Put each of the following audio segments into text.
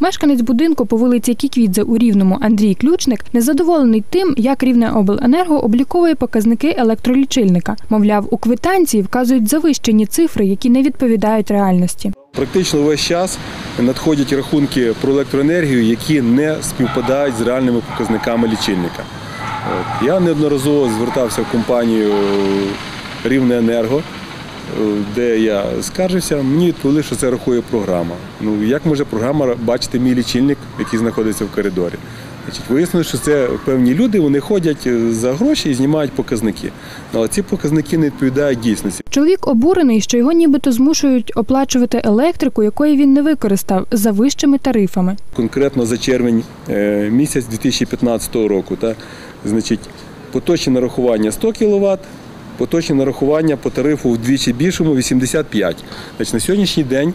Мешканець будинку по вулиці Кіквідзе у Рівному Андрій Ключник незадоволений тим, як Рівне обленерго обліковує показники електролічильника. Мовляв, у квитанції вказують завищені цифри, які не відповідають реальності. Практично весь час надходять рахунки про електроенергію, які не співпадають з реальними показниками лічильника. Я неодноразово звертався в компанію Рівнеенерго, е, де я скаржився. Мені відповіли, що це рахує програма. Ну як може програма бачити мій лічильник, який знаходиться в коридорі? Значить, вияснилося, що це певні люди, вони ходять е, за гроші і знімають показники. Але ці показники не відповідають дійсності. Чоловік обурений, що його нібито змушують оплачувати електрику, якої він не використав, за вищими тарифами. конкретно за червень е, місяць 2015 року. Та, значить, поточне нарахування 100 кВт, поточне нарахування по тарифу вдвічі більшому 85. Значить, на сьогоднішній день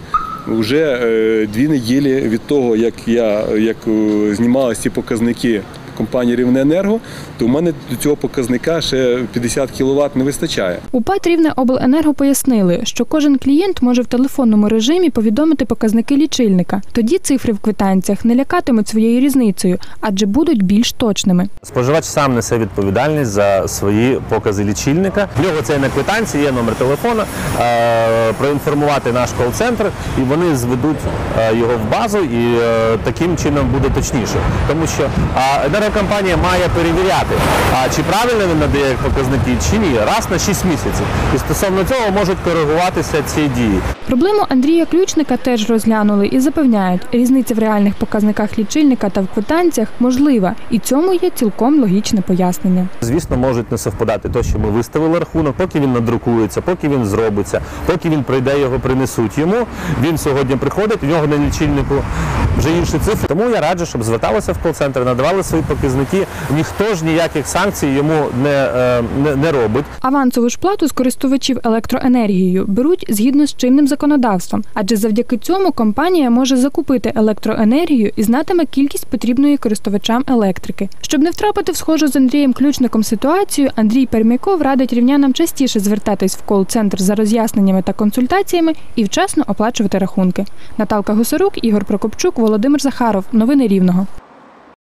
вже е, дві неділі від того, як я як е, знімалися ці показники компанії Рівнеенерго, то в мене до цього показника ще 50 кВт не вистачає. У ПАТ Рівне обленерго пояснили, що кожен клієнт може в телефонному режимі повідомити показники лічильника. Тоді цифри в квитанціях не лякатимуть своєю різницею, адже будуть більш точними. Споживач сам несе відповідальність за свої покази лічильника. В нього це на квитанції, є номер телефона, е, проінформувати наш кол-центр, і вони зведуть е, його в базу, і е, таким чином буде точніше. Тому що а, має перевіряти, а чи правильно він надає показники чи ні, раз на 6 місяців. І стосовно цього можуть коригуватися ці дії. Проблему Андрія Ключника теж розглянули і запевняють, різниця в реальних показниках лічильника та в квитанціях можлива, і цьому є цілком логічне пояснення. Звісно, можуть не совпадати те, що ми виставили рахунок, поки він надрукується, поки він зробиться, поки він прийде, його принесуть йому. Він сьогодні приходить, у нього на лічильнику вже інші цифри. Тому я раджу, щоб зверталися в кол-центр, надавали свої показники. Ніхто ж ніяких санкцій йому не, е, не, не робить. Авансову ж плату з користувачів електроенергією беруть згідно з чинним законодавством, адже завдяки цьому компанія може закупити електроенергію і знатиме кількість потрібної користувачам електрики. Щоб не втрапити в схожу з Андрієм Ключником ситуацію, Андрій Пермяков радить рівнянам частіше звертатись в кол-центр за роз'ясненнями та консультаціями і вчасно оплачувати рахунки. Наталка Гусарук, Ігор Прокопчук, Володимир Захаров. Новини Рівного.